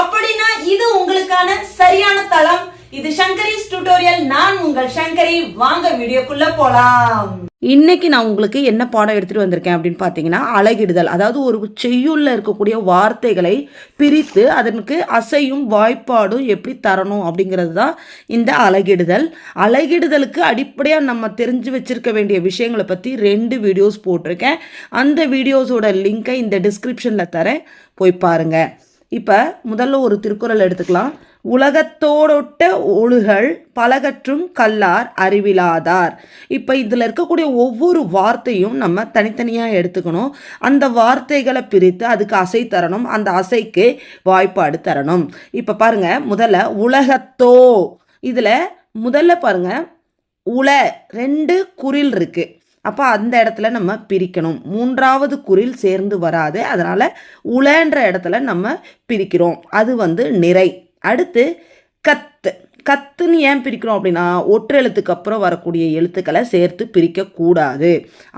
அப்படின்னா இது உங்களுக்கான சரியான தளம். இது சங்கரிஸ் டியூட்டோரியல் நான் உங்கள் சங்கரி வாங்க வீடியோக்குள்ள போலாம். இன்னைக்கு நான் உங்களுக்கு என்ன பாடம் எடுத்துகிட்டு வந்திருக்கேன் அப்படின்னு பார்த்தீங்கன்னா அழகிடுதல். அதாவது ஒரு செய்யுள்ள இருக்கக்கூடிய வார்த்தைகளை பிரித்து அதற்கு அசையும் வாய்ப்பாடும் எப்படி தரணும் அப்படிங்கிறது தான் இந்த அழகிடுதல். அழகிடுதலுக்கு அடிப்படையாக நம்ம தெரிஞ்சு வச்சிருக்க வேண்டிய விஷயங்களை பற்றி ரெண்டு வீடியோஸ் போட்டிருக்கேன். அந்த வீடியோஸோட லிங்கை இந்த டிஸ்கிரிப்ஷனில் தரேன். போய் பாருங்கள் இப்போ முதல்ல ஒரு திருக்குறள் எடுத்துக்கலாம். உலகத்தோடொட்ட ஒழுகல் பலகற்றும் கல்லார் அறிவிலாதார். இப்போ இதில் இருக்கக்கூடிய ஒவ்வொரு வார்த்தையும் நம்ம தனித்தனியாக எடுத்துக்கணும். அந்த வார்த்தைகளை பிரித்து அதுக்கு அசை தரணும். அந்த அசைக்கு வாய்ப்பாடு தரணும். இப்போ பாருங்கள் முதல்ல உலகத்தோ. இதில் முதல்ல பாருங்கள் உல ரெண்டு குரில் இருக்குது அப்போ அந்த இடத்துல நம்ம பிரிக்கணும். மூன்றாவது குரில் சேர்ந்து வராது. அதனால் உலன்ற இடத்துல நம்ம பிரிக்கிறோம். அது வந்து நிறை. அடுத்து கத்து. கத்துன்னு ஏன் பிரிக்கிறோம் அப்படின்னா ஒற்று எழுத்துக்கு அப்புறம் வரக்கூடிய எழுத்துக்களை சேர்த்து பிரிக்கக்கூடாது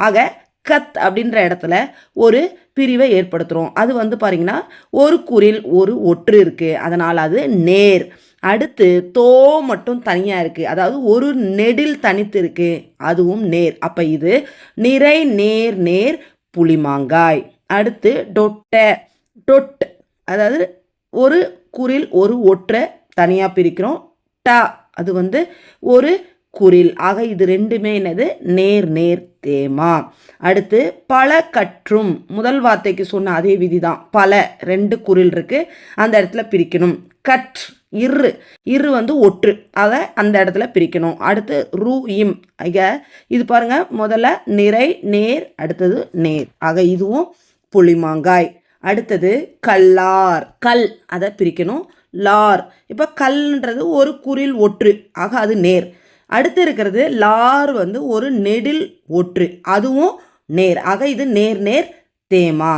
ஆக கத் அப்படின்ற இடத்துல ஒரு பிரிவை ஏற்படுத்துகிறோம் அது வந்து பாருங்கன்னா ஒரு குரில் ஒரு ஒற்று இருக்குது அதனால் அது நேர். அடுத்து தோ மட்டும் தனியாக இருக்குது அதாவது ஒரு நெடில் தனித்து இருக்குது அதுவும் நேர். அப்போ இது நிறை நேர் நேர் புளிமாங்காய். அடுத்து டொட்டை டொட். அதாவது ஒரு குரில் ஒரு ஒற்றை தனியாக பிரிக்கிறோம். டா அது வந்து ஒரு குரில். ஆக இது ரெண்டுமே என்னது? நேர் நேர் தேமா. அடுத்து பல கற்றும். முதல் வார்த்தைக்கு சொன்ன அதே விதி தான் பல ரெண்டு குரில் இருக்குது அந்த இடத்துல பிரிக்கணும். கற்று இரு. இரு வந்து ஒற்று. அதை அந்த இடத்துல பிரிக்கணும். அடுத்து ரூ இம். ஆக இது பாருங்க முதல்ல நிறை நேர் அடுத்தது நேர். ஆக இதுவும் புளிமாங்காய். அடுத்தது கல்லார். கல் அதை பிரிக்கணும். லார். இப்போ கல்ன்றது ஒரு குரில் ஒற்று. ஆக அது நேர். அடுத்து இருக்கிறது லார் வந்து ஒரு நெடில் ஒற்று. அதுவும் நேர். ஆக இது நேர் நேர் தேமா.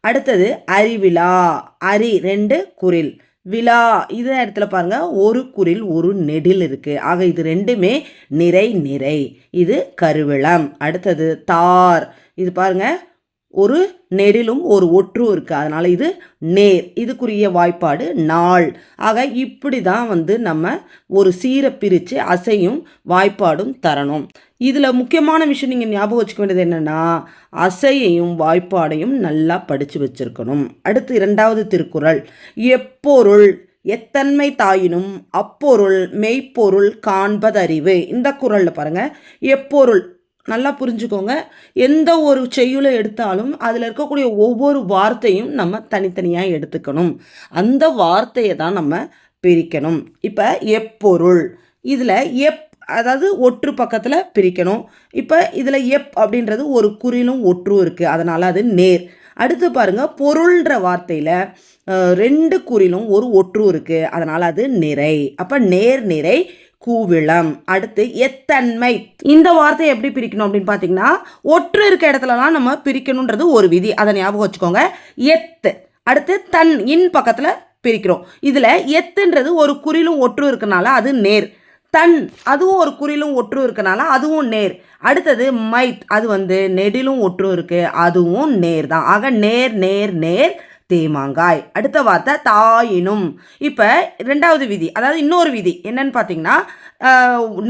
அடுத்தது அறிவிழா அரி ரெண்டு குரில். விழா. இது இடத்துல பாருங்க ஒரு குரில் ஒரு நெடில் இருக்கு. ஆக இது ரெண்டுமே நிறை நிறை. இது கருவிளம். அடுத்தது தார். இது பாருங்க ஒரு நெடிலும் ஒரு ஒற்றும் இருக்குது அதனால் இது நேர். இதுக்குரிய வாய்ப்பாடு நாள். ஆக இப்படி தான் வந்து நம்ம ஒரு சீரை பிரித்து அசையும் வாய்ப்பாடும் தரணும். இதில் முக்கியமான விஷயம் நீங்கள் ஞாபகம் வச்சுக்க வேண்டியது என்னென்னா அசையையும் வாய்ப்பாடையும் நல்லா படித்து வச்சுருக்கணும். அடுத்து இரண்டாவது திருக்குறள். எப்பொருள் எத்தன்மை தாயினும் அப்பொருள் மெய்ப்பொருள் காண்பதறிவு. இந்த குறளில் பாருங்கள் எப்பொருள் நல்லா புரிஞ்சுக்கோங்க. எந்த ஒரு செய்யுளை எடுத்தாலும் அதில் இருக்கக்கூடிய ஒவ்வொரு வார்த்தையும் நம்ம தனித்தனியாக எடுத்துக்கணும். அந்த வார்த்தையை தான் நம்ம பிரிக்கணும். இப்போ எப்பொருள். இதில் எப் அதாவது ஒற்று பக்கத்தில் பிரிக்கணும். இப்போ இதில் எப் அப்படின்றது ஒரு குறிலும் ஒற்றும் இருக்குது அதனால் அது நேர். அடுத்து பாருங்கள் பொருள்ன்ற வார்த்தையில் ரெண்டு குறிலும் ஒரு ஒற்றும் இருக்குது அதனால் அது நிறை. அப்போ நேர் நிறை கூவிளம். அடுத்து எத்தன்மை. இந்த வார்த்தையை எப்படி பிரிக்கணும் அப்படின்னு பார்த்தீங்கன்னா ஒற்று இருக்க இடத்துலலாம் நம்ம பிரிக்கணுன்றது ஒரு விதி. அதை ஞாபகம் வச்சுக்கோங்க. எத்து. அடுத்து தன் இன் பக்கத்தில் பிரிக்கிறோம். இதில் எத்துன்றது ஒரு குறிலும் ஒற்று இருக்கனால அது நேர். தன். அதுவும் ஒரு குறிலும் ஒற்று இருக்கனால அதுவும் நேர். அடுத்தது மைத். அது வந்து நெடிலும் ஒற்று இருக்கு. அதுவும் நேர் தான். ஆக நேர் நேர் நேர் தேமாங்காய் அடுத்த வார்த்தை தாயினும். இப்போ ரெண்டாவது விதி அதாவது இன்னொரு விதி என்னன்னு பார்த்தீங்கன்னா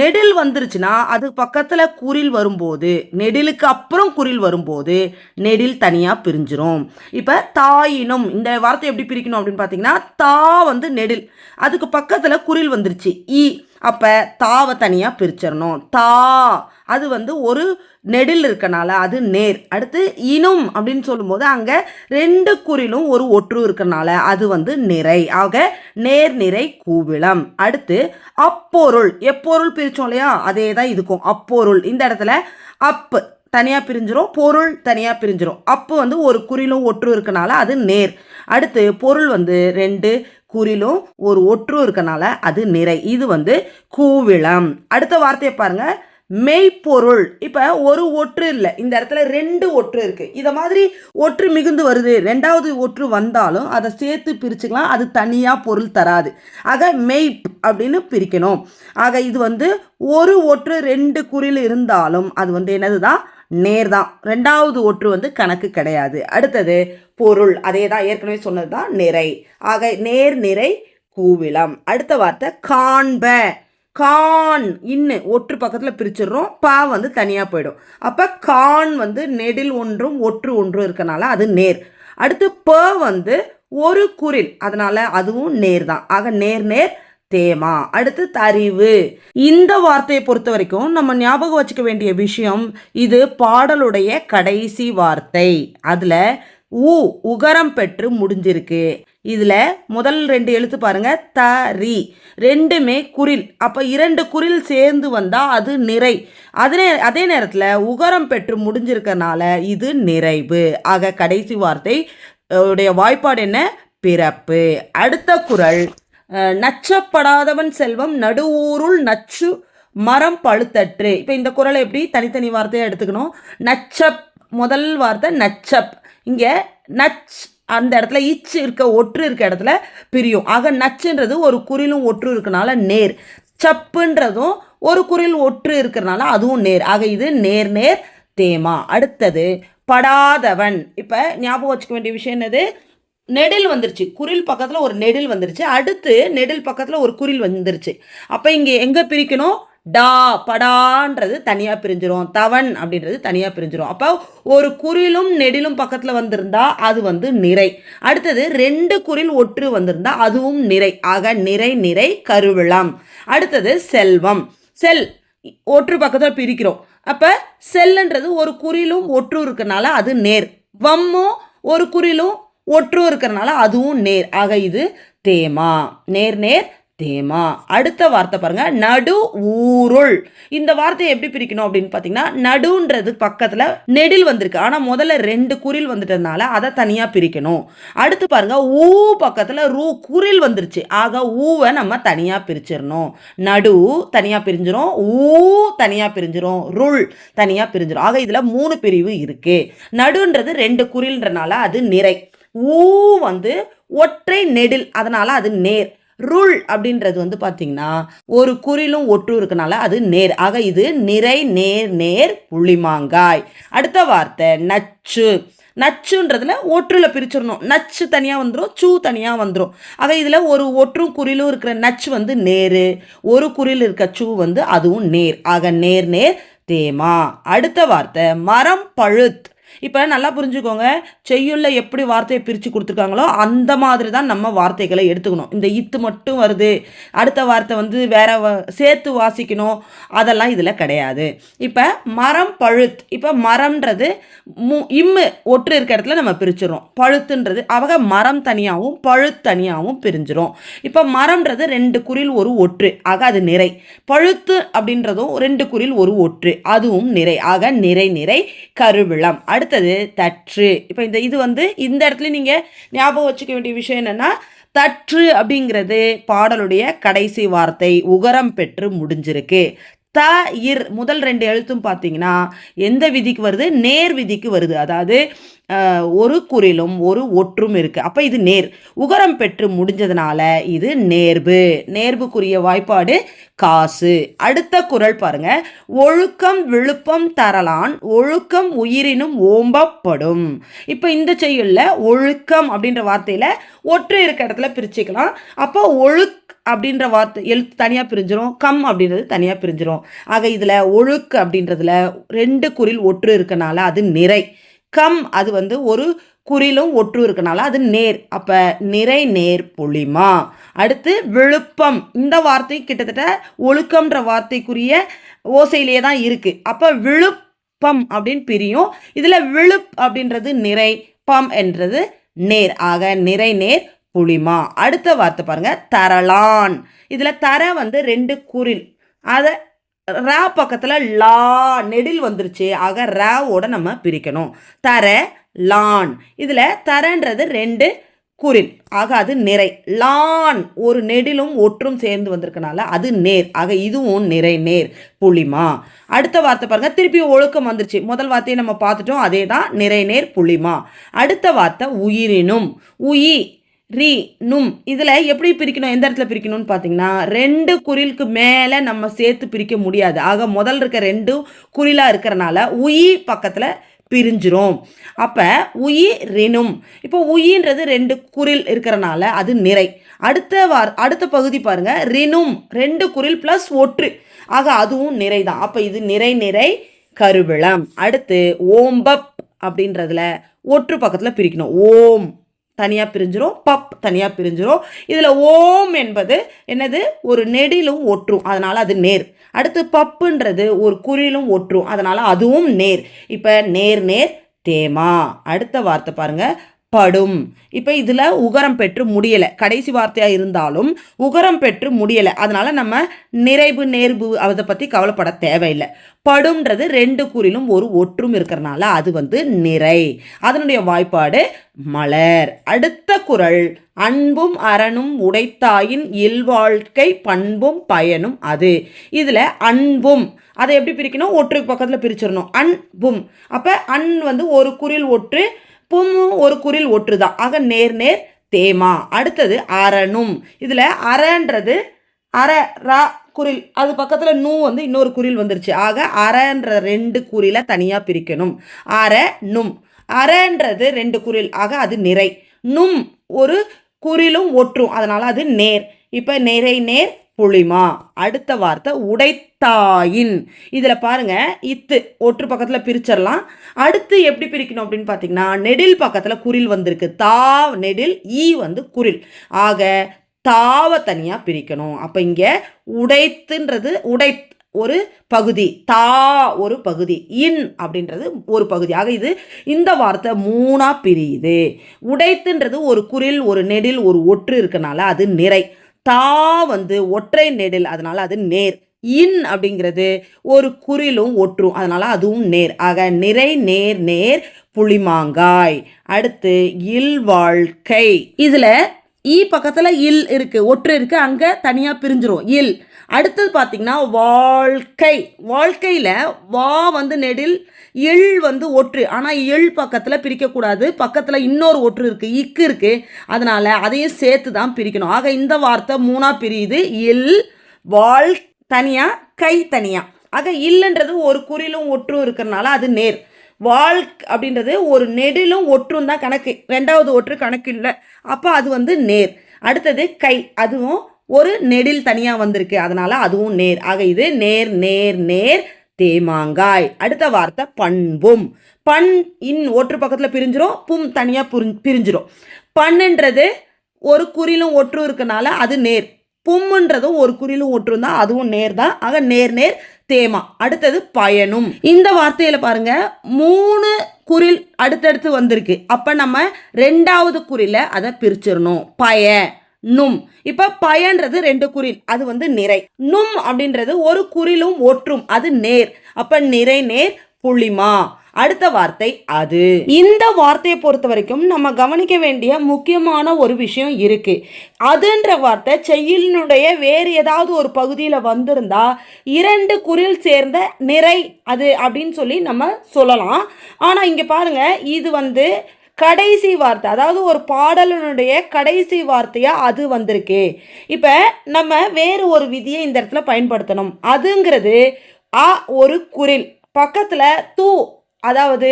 நெடில் வந்துருச்சுன்னா அது பக்கத்தில் குறில் வரும்போது நெடிலுக்கு அப்புறம் குறில் வரும்போது நெடில் தனியாக பிரிஞ்சிரும். இப்போ தாயினும் இந்த வார்த்தை எப்படி பிரிக்கணும் அப்படின்னு பார்த்தீங்கன்னா தா வந்து நெடில். அதுக்கு பக்கத்தில் குறில் வந்துருச்சு. இ. அப்போ தாவை தனியாக பிரிச்சிடணும். தா அது வந்து ஒரு நெடில் இருக்கனால அது நேர். அடுத்து இனும் அப்படின்னு சொல்லும்போது அங்கே ரெண்டு குறிலும் ஒரு ஒற்று இருக்கனால அது வந்து நிறை. ஆக நேர் நிறை கூவிளம். அடுத்து அப்பொருள். எப்பொருள் பிரித்தோம் இல்லையா? அதே தான் இதுக்கும். அப்பொருள். இந்த இடத்துல அப்பு தனியாக பிரிஞ்சிரும் பொருள் தனியாக பிரிஞ்சிரும். அப்போ வந்து ஒரு குறிலும் ஒற்று இருக்கனால அது நேர். அடுத்து பொருள் வந்து ரெண்டு குறிலும் ஒரு ஒற்று இருக்கனால அது நிறை. இது வந்து கூவிளம். அடுத்த வார்த்தையை பாருங்க. மெய்ப்பொருள். இப்போ ஒரு ஒற்று இல்லை. இந்த இடத்துல ரெண்டு ஒற்று இருக்கு. இதை மாதிரி ஒற்று மிகுந்து வருது. ரெண்டாவது ஒற்று வந்தாலும் அதை சேர்த்து பிரிச்சுக்கலாம். அது தனியாக பொருள் தராது. ஆக மெய் அப்படின்னு பிரிக்கணும். ஆக இது வந்து ஒரு ஒற்று ரெண்டு குறில் இருந்தாலும் அது வந்து என்னது தான் நேர் தான் ரெண்டாவது ஒற்று வந்து கணக்கு கிடையாது. அடுத்தது பொருள். அதே தான் ஏற்கனவே சொன்னது தான் நிறை. ஆக நேர் நிறை கூவிளம் அடுத்த வார்த்தை காண்ப. கான். இன்னு. ஒற்று பக்கத்தில் பிரிச்சிடுறோம். பா வந்து தனியாக போயிடும். அப்போ கான் வந்து நெடில் ஒன்றும் ஒற்று ஒன்றும் இருக்கனால அது நேர். அடுத்து ப வந்து ஒரு குரில். அதனால அதுவும் நேர் தான் ஆக நேர் நேர் தேமா? அடுத்து தரிவு இந்த வார்த்தையை பொறுத்த வரைக்கும் நம்ம ஞாபகம் வச்சுக்க வேண்டிய விஷயம் இது பாடலுடைய கடைசி வார்த்தை. அதில் உ உகரம் பெற்று முடிஞ்சிருக்கு. இதில் முதல் ரெண்டு எழுத்து பாருங்க. த ரி ரெண்டுமே குரில். அப்போ இரண்டு குரில் சேர்ந்து வந்தால் அது நிறை. அதே அதே நேரத்தில் உகரம் பெற்று முடிஞ்சிருக்கனால இது நிறைவு. ஆக கடைசி வார்த்தை உடைய வாய்ப்பாடு என்ன? பிறப்பு. அடுத்த குறள் நச்சப்படாதவன் செல்வம் நடுவூருள் நச்சு மரம் பழுத்தற்று. இப்போ இந்த குறளை எப்படி தனித்தனி வார்த்தையாக எடுத்துக்கணும்? நச்சப் முதல் வார்த்தை நச்சப். இங்கே நச் அந்த இடத்துல இச்சு இருக்க ஒற்று இருக்க இடத்துல பிரியும். ஆக நச்சுன்றது ஒரு குறிலும் ஒற்று இருக்கனால நேர். சப்புன்றதும் ஒரு குறில் ஒற்று இருக்கிறனால அதுவும் நேர். ஆக இது நேர் நேர் தேமா. அடுத்தது படாதவன். இப்போ ஞாபகம் வச்சுக்க வேண்டிய விஷயம் என்னது? நெடில் வந்துருச்சு. குரில் பக்கத்தில் ஒரு நெடில் வந்துருச்சு. அடுத்து நெடில் பக்கத்தில் ஒரு குரில் வந்துருச்சு. அப்போ இங்கே எங்கே பிரிக்கணும்? டா படான்றது தனியாக பிரிஞ்சிரும். தவன் அப்படின்றது தனியாக பிரிஞ்சிரும். அப்போ ஒரு குறிலும் நெடிலும் பக்கத்தில் வந்திருந்தா அது வந்து நிறை. அடுத்தது ரெண்டு குறில் ஒற்று வந்திருந்தா அதுவும் நிறை. ஆக நிறை நிறை கருவிளம். அடுத்தது செல்வம். செல் ஒற்று பக்கத்தில் பிரிக்கிறோம். அப்போ செல்லுன்றது ஒரு குறிலும் ஒற்று இருக்கனால அது நேர். வம்மும் ஒரு குறிலும் ஒற்று இருக்கிறனால அதுவும் நேர். ஆக இது தேமா. நேர் நேர் தேமா. அடுத்த வார்த்தை பாருங்க. நடு ஊருள். இந்த வார்த்தையை எப்படி பிரிக்கணும் அப்படின்னு பார்த்தீங்கன்னா நடுன்றது பக்கத்தில் நெடில் வந்திருக்கு. ஆனால் முதல்ல ரெண்டு குரில் வந்துட்டதுனால அதை தனியாக பிரிக்கணும். அடுத்து பாருங்க ஊ பக்கத்தில் ரூ குரில் வந்துருச்சு. ஆக ஊவை நம்ம தனியாக பிரிச்சிடணும். நடு தனியாக பிரிஞ்சிரும் ஊ தனியாக பிரிஞ்சிரும் ருள் தனியாக பிரிஞ்சிரும். ஆக இதில் மூணு பிரிவு இருக்கு. நடுன்றது ரெண்டு குரில்ன்றனால அது நிறை. ஊ வந்து ஒற்றை நெடில் அதனால அது நேர். ருள் அப்படின்றது வந்து பார்த்தீங்கன்னா ஒரு குறிலும் ஒற்று இருக்கனால அது நேர். ஆக இது நிறை நேர் நேர் புள்ளிமாங்காய் அடுத்த வார்த்தை நச்சு. நச்சுன்றதுல ஒற்றுல பிரிச்சிடணும். நச்சு தனியாக வந்துடும் சூ தனியாக வந்துடும் ஆக இதில் ஒரு ஒற்றும் குறிலும் இருக்கிற நச்சு வந்து நேரு. ஒரு குறில் இருக்க சூ வந்து அதுவும் நேர். ஆக நேர் நேர் தேமா. அடுத்த வார்த்தை மரம் பழுத். இப்போ நல்லா புரிஞ்சுக்கோங்க செய்யுள்ள எப்படி வார்த்தையை பிரித்து கொடுத்துருக்காங்களோ அந்த மாதிரி தான் நம்ம வார்த்தைகளை எடுத்துக்கணும். இந்த இத்து மட்டும் வருது அடுத்த வார்த்தை வந்து வேற வ- சேர்த்து வாசிக்கணும் அதெல்லாம் இதில் கிடையாது. இப்போ மரம் பழுத் இப்போ மரம்ன்றது மு இம்மு ஒற்று இருக்க இடத்துல நம்ம பிரிச்சிடும் பழுத்துன்றது அவங்க மரம் தனியாகவும் பழுத் தனியாகவும் இப்போ மரம்ன்றது ரெண்டு குறில் ஒரு ஒற்று ஆக அது நிறை. பழுத்து அப்படின்றதும் ரெண்டு குறில் ஒரு ஒற்று அதுவும் நிறை. ஆக நிறை நிறை கருவிளம். அடுத்தது தற்று. இப்போ இந்த இது வந்து இந்த இடத்துல நீங்கள் ஞாபகம் வச்சுக்க வேண்டிய விஷயம் என்னென்னா தற்று அப்படிங்கிறது பாடலுடைய கடைசி வார்த்தை உகரம் பெற்று முடிஞ்சிருக்கு. த இர் முதல் ரெண்டு எழுத்தும் பார்த்தீங்கன்னா எந்த விதிக்கு வருது? நேர் விதிக்கு வருது. அதாவது ஒரு குறிலும் ஒரு ஒற்றும் இருக்குது அப்போ இது நேர். உகரம் பெற்று முடிஞ்சதுனால இது நேர்வு நேர்வுக்குரிய வாய்ப்பாடு காசு. அடுத்த குறள் பாருங்க. ஒழுக்கம் விழுப்பம் தரலான் ஒழுக்கம் உயிரினும் ஓம்பப்படும். இப்போ இந்த செய்யுள்ள ஒழுக்கம் அப்படின்ற வார்த்தையில் ஒற்று இருக்க இடத்துல பிரிச்சுக்கலாம். அப்போ ஒழுக் அப்படின்ற வார்த்தை எழுத்து தனியாக பிரிஞ்சிடும் கம் அப்படின்றது தனியாக பிரிஞ்சிடும் ஆக இதில் ஒழுக்கு அப்படின்றதுல ரெண்டு குறில் ஒற்று இருக்கனால அது நிறை. கம் அது வந்து ஒரு குறிலும் ஒற்று இருக்கனால அது நேர். அப்போ நிறை நேர் புளிமா. அடுத்து விழுப்பம். இந்த வார்த்தை கிட்டத்தட்ட ஒழுக்கம்ன்ற வார்த்தைக்குரிய ஓசையிலே தான் இருக்குது அப்போ விழுப்பம் அப்படின்னு பிரியும். இதில் விழுப் அப்படின்றது நிறை பம் என்றது நேர் ஆக நிறை நேர் புளிமா. அடுத்த வார்த்தை பாருங்க தரலான். இதில் தர வந்து ரெண்டு குரில் அதை ரா பக்கத்தில் லா நெடில் வந்துருச்சு. ஆக ராவோட நம்ம பிரிக்கணும். தர லான். இதில் தரன்றது ரெண்டு குரில் ஆக அது நிறை. லான் ஒரு நெடிலும் ஒற்றும் சேர்ந்து வந்திருக்கனால அது நேர். ஆக இதுவும் நிறை நேர். புளிமா. அடுத்த வார்த்தை பாருங்க. திருப்பி ஒழுக்கம் வந்துருச்சு. முதல் வார்த்தையை நம்ம பார்த்துட்டோம். அதே தான் நிறை நேர் புளிமா. அடுத்த வார்த்தை உயிரினும். உயி ரி நும் இதில் எப்படி பிரிக்கணும்? எந்த இடத்துல பிரிக்கணும்னு பார்த்தீங்கன்னா ரெண்டு குறிலுக்கு மேலே நம்ம சேர்த்து பிரிக்க முடியாது. ஆக முதல் இருக்க ரெண்டு குறிலாக இருக்கிறனால உயி பக்கத்தில் பிரிஞ்சிரும். அப்போ உயி ரினும். இப்போ உயின்றது ரெண்டு குரில் இருக்கிறனால அது நிறை. அடுத்த வார் அடுத்த பகுதி பாருங்கள் ரினும் ரெண்டு குரில் ப்ளஸ் ஒற்று. ஆக அதுவும் நிறை தான் அப்போ இது நிறை நிறை கருவிளம். அடுத்து ஓம்பப் அப்படின்றதுல ஒற்று பக்கத்தில் பிரிக்கணும். ஓம் தனியாக பிரிஞ்சிரும். பப் தனியாக பிரிஞ்சிரும். இதில் ஓம் என்பது என்னது? ஒரு நெடிலும் ஒற்றும். அதனால் அது நேர். அடுத்து பப்புன்றது ஒரு குறிலும் ஒற்றும். அதனால் அதுவும் நேர். இப்போ நேர் நேர் தேமா. அடுத்த வார்த்தை பாருங்கள் படும். இப்போ இதில் உகரம் பெற்று முடியலை. கடைசி வார்த்தையாக இருந்தாலும் உகரம் பெற்று முடியலை. அதனால் நம்ம நிறைவு நேர்வு அதை பற்றி கவலைப்பட தேவையில்லை. படும்ன்றது ரெண்டு குறிலும் ஒரு ஒற்றும் இருக்கிறனால அது வந்து நிறை. அதனுடைய வாய்ப்பாடு மலர். அடுத்த குறள் அன்பும் அறனும் உடைத்தாயின் இல்வாழ்க்கை பண்பும் பயனும் அது. இதில் அன்பும். அதை எப்படி பிரிக்கணும்? ஒற்று பக்கத்தில் பிரிச்சிடணும். அன்பும். அப்போ அன் வந்து ஒரு குறில் ஒற்று பும் ஒரு குறில் ஒற்றுதான் ஆக நேர் நேர் தேமா. அடுத்தது அரணும். இதில் அரன்றது அர ரா குரில். அது பக்கத்தில் நூ வந்து இன்னொரு குரில் வந்துருச்சு. ஆக அரன்ற ரெண்டு குறில தனியாக பிரிக்கணும். அர நும். அரன்றது ரெண்டு குரில். ஆக அது நிறை. நும் ஒரு குறிலும் ஒற்றும். அதனால் அது நேர். இப்போ நிறை நேர் புளிமா. அடுத்த வார்த்தை உடைத்தாயின். இதில் பாருங்க இத்து. ஒற்று பக்கத்தில் பிரிச்சிடலாம் அடுத்து எப்படி பிரிக்கணும் அப்படின்னு பார்த்தீங்கன்னா நெடில் பக்கத்தில் குரில் வந்திருக்கு. தா நெடில் ஈ வந்து குரில். ஆக தாவை தனியாக பிரிக்கணும். அப்போ இங்கே உடைத்துன்றது உடை ஒரு பகுதி. தா ஒரு பகுதி. இன் அப்படின்றது ஒரு பகுதி. ஆக இது இந்த வார்த்தை மூணாக பிரியுது. உடைத்துன்றது ஒரு குரில் ஒரு நெடில் ஒரு ஒற்று இருக்கனால அது நிறை. தா வந்து ஒற்றை நெடில் அதனால அது நேர். இன் அப்படிங்கிறது ஒரு குறிலும் ஒற்றும் அதனால அதுவும் நேர். ஆக நிறை நேர் நேர் புளிமாங்காய். அடுத்து இல் வாழ்க்கை. இதில் ஈ பக்கத்தில் இல் இருக்கு ஒற்று இருக்கு அங்கே தனியாக பிரிஞ்சிரும். இல் அடுத்தது பார்த்திங்கன்னா வாழ்க்கை. வாழ்க்கையில் வா வந்து நெடில் எள் வந்து ஒற்று. ஆனால் எள் பக்கத்தில் பிரிக்கக்கூடாது. பக்கத்தில் இன்னொரு ஒற்று இருக்குது இக்கு இருக்குது அதனால் அதையும் சேர்த்து தான் பிரிக்கணும். ஆக இந்த வார்த்தை மூணாக பிரியுது. எல் வாழ் தனியாக கை தனியாக ஆக இல்லைன்றது ஒரு குறிலும் ஒற்றும் இருக்கிறனால அது நேர். வாழ்க் அப்படின்றது ஒரு நெடிலும் ஒற்றும் தான் கணக்கு. ரெண்டாவது ஒற்று கணக்கு இல்லை. அப்போ அது வந்து நேர். அடுத்தது கை. அதுவும் ஒரு நெடில் தனியாக வந்திருக்கு. அதனால் அதுவும் நேர். ஆக இது நேர் நேர் நேர் தேமாங்காய். அடுத்த வார்த்தை பண்பும். பண் இன் ஒற்று பக்கத்தில் பிரிஞ்சிரும் பும் தனியாக புரி பிரிஞ்சிரும். பண்ணுன்றது ஒரு குறிலும் ஒற்றும் இருக்கனால அது நேர். பும்முன்றதும் ஒரு குறிலும் ஒற்றும் தான் அதுவும் நேர் தான். ஆக நேர் நேர் தேமா. அடுத்தது பயனும். இந்த வார்த்தையில் பாருங்க மூணு குறில் அடுத்தடுத்து வந்திருக்கு. அப்போ நம்ம ரெண்டாவது குறில அதை பிரிச்சிடணும் பய. நும். இப்ப பயன்றது ரெண்டு குறில். அது வந்து நிறை. நும் அப்படின்றது ஒரு குறிலும் ஒற்றும். அது நேர். அப்ப நிறை நேர் புளிமா அடுத்த வார்த்தை அது. இந்த வார்த்தையை பொறுத்த வரைக்கும் நம்ம கவனிக்க வேண்டிய முக்கியமான ஒரு விஷயம் இருக்கு. அதுன்ற வார்த்தை செய்யினுடைய வேறு ஏதாவது ஒரு பகுதியில் வந்திருந்தா இரண்டு குரில் சேர்ந்த நிறை அது அப்படின்னு சொல்லி நம்ம சொல்லலாம். ஆனால் இங்கே பாருங்க இது வந்து கடைசி வார்த்தை அதாவது ஒரு பாடலினுடைய கடைசி வார்த்தையாக அது வந்திருக்கு. இப்போ நம்ம வேறு ஒரு விதியை இந்த இடத்துல பயன்படுத்தணும். அதுங்கிறது அ ஒரு குரில். பக்கத்தில் தூ அதாவது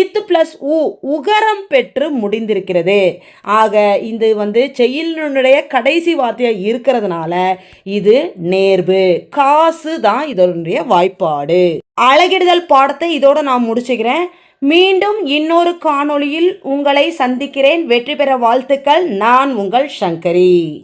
இத்து ப்ளஸ் உ உகரம் பெற்று முடிந்திருக்கிறது. ஆக இது வந்து செயலினுடைய கடைசி வார்த்தையாக இருக்கிறதுனால இது நேர்வு காசு தான் இதனுடைய வாய்ப்பாடு. அழகிடுதல் பாடத்தை இதோட நான் முடிச்சுக்கிறேன். மீண்டும் இன்னொரு காணொளியில் உங்களை சந்திக்கிறேன். வெற்றி பெற வாழ்த்துக்கள். நான் உங்கள் சங்கரி.